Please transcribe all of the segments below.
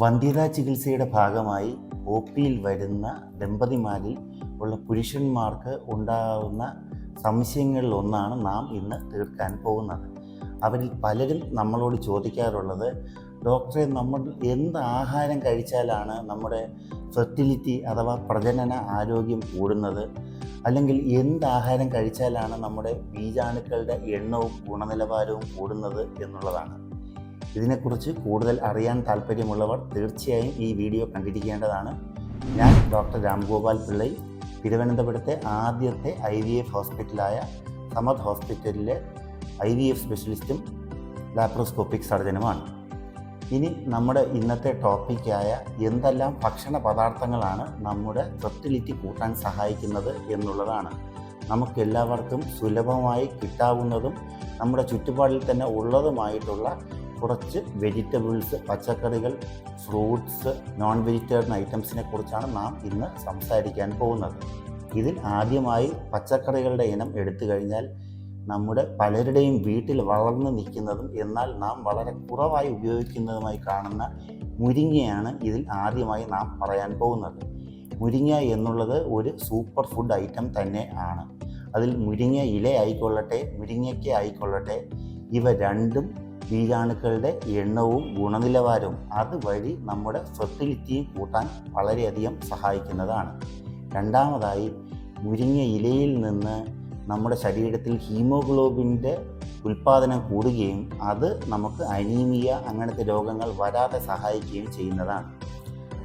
വന്ധ്യതാ ചികിത്സയുടെ ഭാഗമായി ഒ പിയിൽ വരുന്ന ദമ്പതിമാരിൽ ഉള്ള പുരുഷന്മാർക്ക് ഉണ്ടാകുന്ന സംശയങ്ങളിൽ ഒന്നാണ് നാം ഇന്ന് തീർക്കാൻ പോകുന്നത്. അവരിൽ പലരും നമ്മളോട് ചോദിക്കാറുള്ളത് ഡോക്ടറെ നമ്മൾ എന്ത് ആഹാരം കഴിച്ചാലാണ് നമ്മുടെ ഫെർട്ടിലിറ്റി അഥവാ പ്രജനന ആരോഗ്യം കൂടുന്നത്? അല്ലെങ്കിൽ എന്ത് ആഹാരം കഴിച്ചാലാണ് നമ്മുടെ ബീജാണുക്കളുടെ എണ്ണവും ഗുണനിലവാരവും കൂടുന്നത്? എന്നുള്ളതാണ്. ഇതിനെക്കുറിച്ച് കൂടുതൽ അറിയാൻ താല്പര്യമുള്ളവർ തീർച്ചയായും ഈ വീഡിയോ കണ്ടിരിക്കേണ്ടതാണ്. ഞാൻ ഡോക്ടർ രാംഗോപാൽ പിള്ളൈ തിരുവനന്തപുരത്തെ ആദ്യത്തെ ഐ വി എഫ് ഹോസ്പിറ്റലായ സമത് ഹോസ്പിറ്റലിലെ ഐ വി എഫ് സ്പെഷ്യലിസ്റ്റും ലാപ്രോസ്കോപ്പിക് സർജനുമാണ്. ഇനി നമ്മുടെ ഇന്നത്തെ ടോപ്പിക്കായ എന്തെല്ലാം ഭക്ഷണ പദാർത്ഥങ്ങളാണ് നമ്മുടെ ഫെർട്ടിലിറ്റി കൂട്ടാൻ സഹായിക്കുന്നത് എന്നുള്ളതാണ്. നമുക്കെല്ലാവർക്കും സുലഭമായി കിട്ടാവുന്നതും നമ്മുടെ ചുറ്റുപാടിൽ തന്നെ ഉള്ളതുമായിട്ടുള്ള കുറച്ച് വെജിറ്റബിൾസ് പച്ചക്കറികൾ ഫ്രൂട്ട്സ് നോൺ വെജിറ്റേറിയൻ ഐറ്റംസിനെ കുറിച്ചാണ് നാം ഇന്ന് സംസാരിക്കാൻ പോകുന്നത്. ഇതിൽ ആദ്യമായി പച്ചക്കറികളുടെ ഇനം എടുത്തു കഴിഞ്ഞാൽ നമ്മുടെ പലരുടെയും വീട്ടിൽ വളർന്നു നിൽക്കുന്നതും എന്നാൽ നാം വളരെ കുറവായി ഉപയോഗിക്കുന്നതുമായി കാണുന്ന മുരിങ്ങയാണ് ഇതിൽ ആദ്യമായി നാം പറയാൻ പോകുന്നത്. മുരിങ്ങ എന്നുള്ളത് ഒരു സൂപ്പർ ഫുഡ് ഐറ്റം തന്നെ ആണ്. അതിൽ മുരിങ്ങ ഇല ആയിക്കൊള്ളട്ടെ മുരിങ്ങയ്ക്ക ആയിക്കൊള്ളട്ടെ ഇവ രണ്ടും ബീജാണുക്കളുടെ എണ്ണവും ഗുണനിലവാരവും അതുവഴി നമ്മുടെ ഫെർട്ടിലിറ്റിയും കൂട്ടാൻ വളരെയധികം സഹായിക്കുന്നതാണ്. രണ്ടാമതായി മുരിങ്ങ ഇലയിൽ നിന്ന് നമ്മുടെ ശരീരത്തിൽ ഹീമോഗ്ലോബിന്റെ ഉൽപ്പാദനം കൂടുകയും അത് നമുക്ക് അനീമിയ അങ്ങനത്തെ രോഗങ്ങൾ വരാതെ സഹായിക്കുകയും ചെയ്യുന്നതാണ്.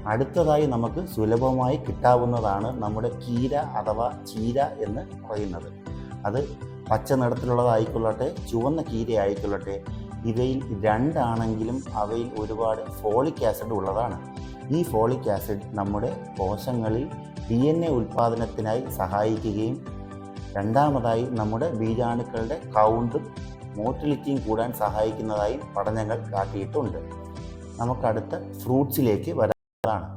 അടുത്തതായി നമുക്ക് സുലഭമായി കിട്ടാവുന്നതാണ് നമ്മുടെ കീര അഥവാ ചീര എന്ന് പറയുന്നത്. അത് പച്ച നിറത്തിലുള്ളതായിക്കൊള്ളട്ടെ ചുവന്ന കീര ആയിക്കൊള്ളട്ടെ ഇവയിൽ രണ്ടാണെങ്കിലും അവയിൽ ഒരുപാട് ഫോളിക് ആസിഡ് ഉള്ളതാണ്. ഈ ഫോളിക് ആസിഡ് നമ്മുടെ കോശങ്ങളിൽ ഡി എൻ എ ഉൽപ്പാദനത്തിനായി സഹായിക്കുകയും രണ്ടാമതായി നമ്മുടെ ബീജാണുക്കളുടെ കൗണ്ടും മോട്ടിലിറ്റിയും കൂടാൻ സഹായിക്കുന്നതായും പഠനങ്ങൾ കാട്ടിയിട്ടുണ്ട്. നമുക്കടുത്ത ഫ്രൂട്ട്സിലേക്ക് വരാതാണ്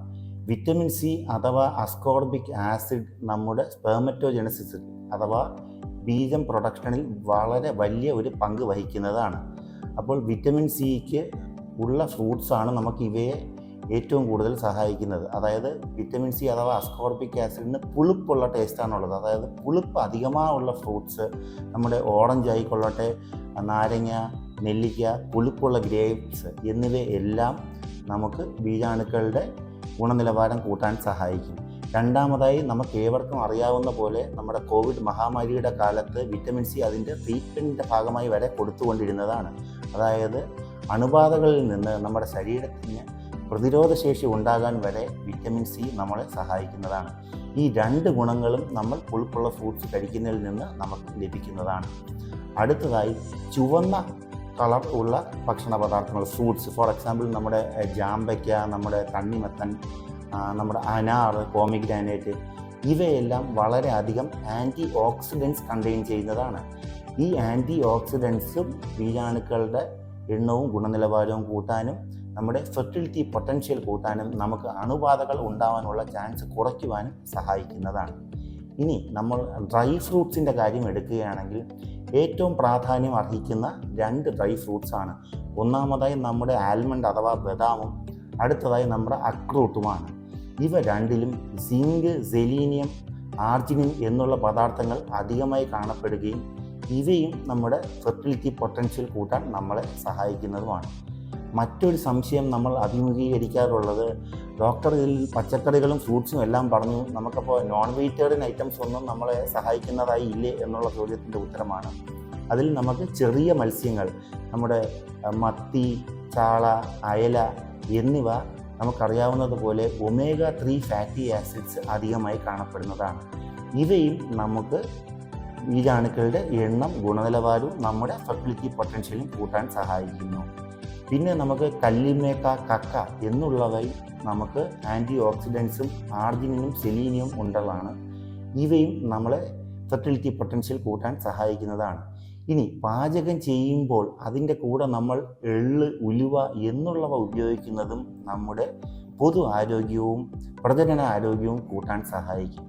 വിറ്റമിൻ സി അഥവാ അസ്കോർബിക് ആസിഡ് നമ്മുടെ സ്പെർമറ്റോജനസിസിൽ അഥവാ ബീജം പ്രൊഡക്ഷനിൽ വളരെ വലിയ ഒരു പങ്ക് വഹിക്കുന്നതാണ്. അപ്പോൾ വിറ്റമിൻ സിക്ക് ഉള്ള ഫ്രൂട്ട്സാണ് നമുക്ക് ഇവയെ ഏറ്റവും കൂടുതൽ സഹായിക്കുന്നത്. അതായത് വിറ്റമിൻ സി അഥവാ അസ്കോർബിക് ആസിഡിന് പുളിപ്പുള്ള ടേസ്റ്റാണുള്ളത് അതായത് പുളിപ്പ് അധികമായുള്ള ഫ്രൂട്ട്സ് നമ്മുടെ ഓറഞ്ച് ആയിക്കൊള്ളട്ടെ നാരങ്ങ നെല്ലിക്ക പുളിപ്പുള്ള ഗ്രേപ്സ് എന്നിവയെല്ലാം നമുക്ക് ബീജാണുക്കളുടെ ഗുണനിലവാരം കൂട്ടാൻ സഹായിക്കും. രണ്ടാമതായി നമുക്ക് ഏവർക്കും അറിയാവുന്ന പോലെ നമ്മുടെ കോവിഡ് മഹാമാരിയുടെ കാലത്ത് വിറ്റമിൻ സി അതിന്റെ ട്രീറ്റ്മെന്റിന്റെ ഭാഗമായി വരെ കൊടുത്തുകൊണ്ടിരുന്നതാണ്. അതായത് അണുബാധകളിൽ നിന്ന് നമ്മുടെ ശരീരത്തിന് പ്രതിരോധശേഷി ഉണ്ടാകാൻ വരെ വിറ്റമിൻ സി നമ്മളെ സഹായിക്കുന്നതാണ്. ഈ രണ്ട് ഗുണങ്ങളും നമ്മൾ പുളിപ്പുള്ള ഫ്രൂട്ട്സ് കഴിക്കുന്നതിൽ നിന്ന് നമുക്ക് ലഭിക്കുന്നതാണ്. അടുത്തതായി ചുവന്ന കളർ ഉള്ള ഭക്ഷണ പദാർത്ഥങ്ങൾ ഫ്രൂട്ട്സ് ഫോർ എക്സാമ്പിൾ നമ്മുടെ ജാമ്പയ്ക്ക നമ്മുടെ തണ്ണിമത്തൻ നമ്മുടെ അനാർ കോമിഗ്രാനേറ്റ് ഇവയെല്ലാം വളരെയധികം ആന്റി ഓക്സിഡൻസ് കണ്ടെയ്ൻ ചെയ്യുന്നതാണ്. ഈ ആന്റി ഓക്സിഡൻസും ബീജാണുക്കളുടെ എണ്ണവും ഗുണനിലവാരവും കൂട്ടാനും നമ്മുടെ ഫെർട്ടിലിറ്റി പൊട്ടൻഷ്യൽ കൂട്ടാനും നമുക്ക് അണുബാധകൾ ഉണ്ടാവാനുള്ള ചാൻസ് കുറയ്ക്കുവാനും സഹായിക്കുന്നതാണ്. ഇനി നമ്മൾ ഡ്രൈ ഫ്രൂട്ട്സിന്റെ കാര്യം എടുക്കുകയാണെങ്കിൽ ഏറ്റവും പ്രാധാന്യം അർഹിക്കുന്ന രണ്ട് ഡ്രൈ ഫ്രൂട്ട്സാണ് ഒന്നാമതായി നമ്മുടെ ആൽമണ്ട് അഥവാ ബദാമും അടുത്തതായി നമ്മുടെ അക്രൂട്ടുമാണ് ഇവ രണ്ടിലും സിങ്ക് സെലീനിയം ആർജിനിൻ എന്നുള്ള പദാർത്ഥങ്ങൾ അധികമായി കാണപ്പെടുകയും ഇവയും നമ്മുടെ ഫെർട്ടിലിറ്റി പൊട്ടൻഷ്യൽ കൂട്ടാൻ നമ്മളെ സഹായിക്കുന്നതുമാണ്. മറ്റൊരു സംശയം നമ്മൾ അഭിമുഖീകരിക്കാറുള്ളത് ഡോക്ടർ ഇതിൽ പച്ചക്കറികളും ഫ്രൂട്ട്സും എല്ലാം പറഞ്ഞു നമുക്കപ്പോൾ നോൺ വെജിറ്റേറിയൻ ഐറ്റംസ് ഒന്നും നമ്മളെ സഹായിക്കുന്നതായി ഇല്ലേ എന്നുള്ള ചോദ്യത്തിന്റെ ഉത്തരമാണ്. അതിൽ നമുക്ക് ചെറിയ മത്സ്യങ്ങൾ നമ്മുടെ മത്തി ചാള അയല എന്നിവ നമുക്കറിയാവുന്നതുപോലെ ഒമേഗ ത്രീ ഫാറ്റി ആസിഡ്സ് അധികമായി കാണപ്പെടുന്നതാണ്. ഇവയും നമുക്ക് ബീജാണുക്കളുടെ എണ്ണം ഗുണനിലവാരവും നമ്മുടെ ഫെർട്ടിലിറ്റി പൊട്ടൻഷ്യലും കൂട്ടാൻ സഹായിക്കുന്നു. പിന്നെ നമുക്ക് കല്ലിമേക്ക കക്ക എന്നുള്ളവയിൽ നമുക്ക് ആന്റി ഓക്സിഡൻസും ആർജിനിയും സെലീനിയും ഉണ്ടതാണ് ഇവയും നമ്മളെ ഫെർട്ടിലിറ്റി പൊട്ടൻഷ്യൽ കൂട്ടാൻ സഹായിക്കുന്നതാണ്. ഇനി പാചകം ചെയ്യുമ്പോൾ അതിന്റെ കൂടെ നമ്മൾ എള്ള് ഉലുവ എന്നുള്ളവ ഉപയോഗിക്കുന്നതും നമ്മുടെ പൊതു ആരോഗ്യവും പ്രജനന ആരോഗ്യവും കൂട്ടാൻ സഹായിക്കും.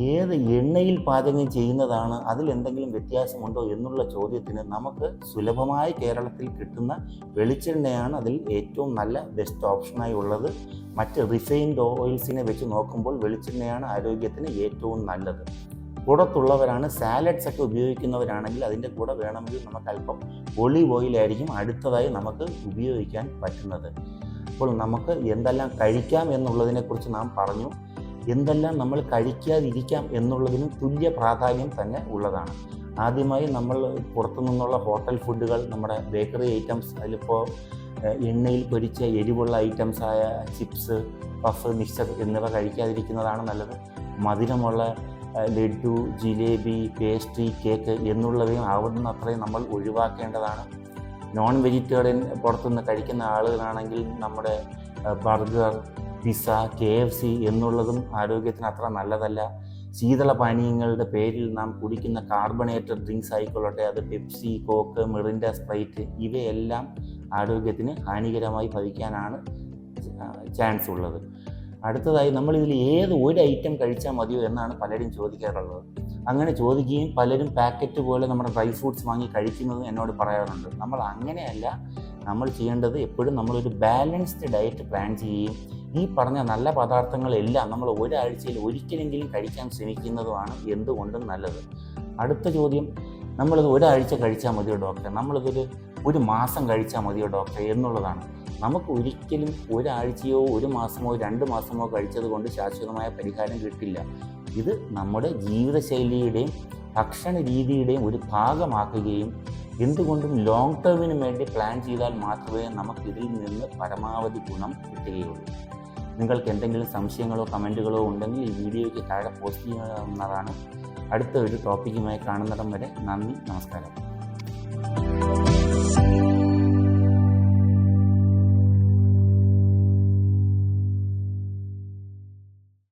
ഏത് എണ്ണയിൽ പാചകം ചെയ്യുന്നതാണ് അതിൽ എന്തെങ്കിലും വ്യത്യാസമുണ്ടോ എന്നുള്ള ചോദ്യത്തിന് നമുക്ക് സുലഭമായി കേരളത്തിൽ കിട്ടുന്ന വെളിച്ചെണ്ണയാണ് അതിൽ ഏറ്റവും നല്ല ബെസ്റ്റ് ഓപ്ഷനായി ഉള്ളത്. മറ്റ് റിഫൈൻഡ് ഓയിൽസിനെ വെച്ച് നോക്കുമ്പോൾ വെളിച്ചെണ്ണയാണ് ആരോഗ്യത്തിന് ഏറ്റവും നല്ലത്. പുറത്തുള്ളവരാണ് സാലഡ്സ് ഒക്കെ ഉപയോഗിക്കുന്നവരാണെങ്കിൽ അതിന്റെ കൂടെ വേണമെങ്കിൽ നമുക്ക് അല്പം ഒളിവ് ഓയിലായിരിക്കും അടുത്തതായി നമുക്ക് ഉപയോഗിക്കാൻ പറ്റുന്നത്. അപ്പോൾ നമുക്ക് എന്തെല്ലാം കഴിക്കാം എന്നുള്ളതിനെക്കുറിച്ച് നാം പറഞ്ഞു. എന്തെല്ലാം നമ്മൾ കഴിക്കാതിരിക്കാം എന്നുള്ളതിനും തുല്യ പ്രാധാന്യം തന്നെ ഉള്ളതാണ്. ആദ്യമായി നമ്മൾ പുറത്തു നിന്നുള്ള ഹോട്ടൽ ഫുഡുകൾ നമ്മുടെ ബേക്കറി ഐറ്റംസ് അതിലിപ്പോൾ എണ്ണയിൽ പൊരിച്ച എരിവുള്ള ഐറ്റംസ് ആയ ചിപ്സ് പഫ് മിക്സർ എന്നിവ കഴിക്കാതിരിക്കുന്നതാണ് നല്ലത്. മധുരമുള്ള ലഡു ജിലേബി പേസ്ട്രി കേക്ക് എന്നുള്ളവയും ആവുന്ന അത്രയും നമ്മൾ ഒഴിവാക്കേണ്ടതാണ്. നോൺ വെജിറ്റേറിയൻ പുറത്തുനിന്ന് കഴിക്കുന്ന ആളുകളാണെങ്കിൽ നമ്മുടെ burger pizza K F C എന്നുള്ളതും ആരോഗ്യത്തിന് അത്ര നല്ലതല്ല. ശീതള പാനീയങ്ങളുടെ പേരിൽ നാം കുടിക്കുന്ന കാർബണേറ്റഡ് ഡ്രിങ്ക്സ് ആയിക്കൊള്ളട്ടെ. അത് പെപ്സി കോക്ക് മിറിൻഡ സ്പ്രൈറ്റ് ഇവയെല്ലാം ആരോഗ്യത്തിന് ഹാനികരമായി ഭവിക്കാനാണ് ചാൻസ് ഉള്ളത്. അടുത്തതായി നമ്മൾ ഇതിൽ ഏത് ഒരു ഐറ്റം കഴിച്ചാൽ മതിയോ എന്നാണ് പലരും ചോദിക്കാറുള്ളത്. അങ്ങനെ ചോദിക്കുകയും പലരും പാക്കറ്റ് പോലെ നമ്മുടെ ഡ്രൈ ഫ്രൂട്ട്സ് വാങ്ങി കഴിക്കുന്നതും എന്നോട് പറയാറുണ്ട്. നമ്മൾ അങ്ങനെയല്ല. നമ്മൾ ചെയ്യേണ്ടത് എപ്പോഴും നമ്മളൊരു ബാലൻസ്ഡ് ഡയറ്റ് പ്ലാൻ ചെയ്യുകയും ഈ പറഞ്ഞ നല്ല പദാർത്ഥങ്ങളെല്ലാം നമ്മൾ ഒരാഴ്ചയിൽ ഒരിക്കലെങ്കിലും കഴിക്കാൻ ശ്രമിക്കുന്നതുമാണ് എന്തുകൊണ്ടും നല്ലത്. അടുത്ത ചോദ്യം നമ്മളിത് ഒരാഴ്ച കഴിച്ചാൽ മതിയോ ഡോക്ടർ നമ്മളിതൊരു ഒരു മാസം കഴിച്ചാൽ മതിയോ ഡോക്ടർ എന്നുള്ളതാണ്. നമുക്ക് ഒരിക്കലും ഒരാഴ്ചയോ ഒരു മാസമോ രണ്ട് മാസമോ കഴിച്ചത് കൊണ്ട് ശാശ്വതമായ പരിഹാരം കിട്ടില്ല. ഇത് നമ്മുടെ ജീവിതശൈലിയുടെയും ഭക്ഷണ രീതിയുടെയും ഒരു ഭാഗമാക്കുകയും എന്തുകൊണ്ടും ലോങ് ടേമിന് വേണ്ടി പ്ലാൻ ചെയ്താൽ മാത്രമേ നമുക്കിതിൽ നിന്ന് പരമാവധി ഗുണം കിട്ടുകയുള്ളൂ. നിങ്ങൾക്ക് എന്തെങ്കിലും സംശയങ്ങളോ കമന്റുകളോ ഉണ്ടെങ്കിൽ ഈ വീഡിയോയ്ക്ക് താഴെ പോസ്റ്റ് ചെയ്യുന്നതാണ്. അടുത്ത ഒരു ടോപ്പിക്കുമായി കാണുന്നിടം വരെ നന്ദി നമസ്കാരം.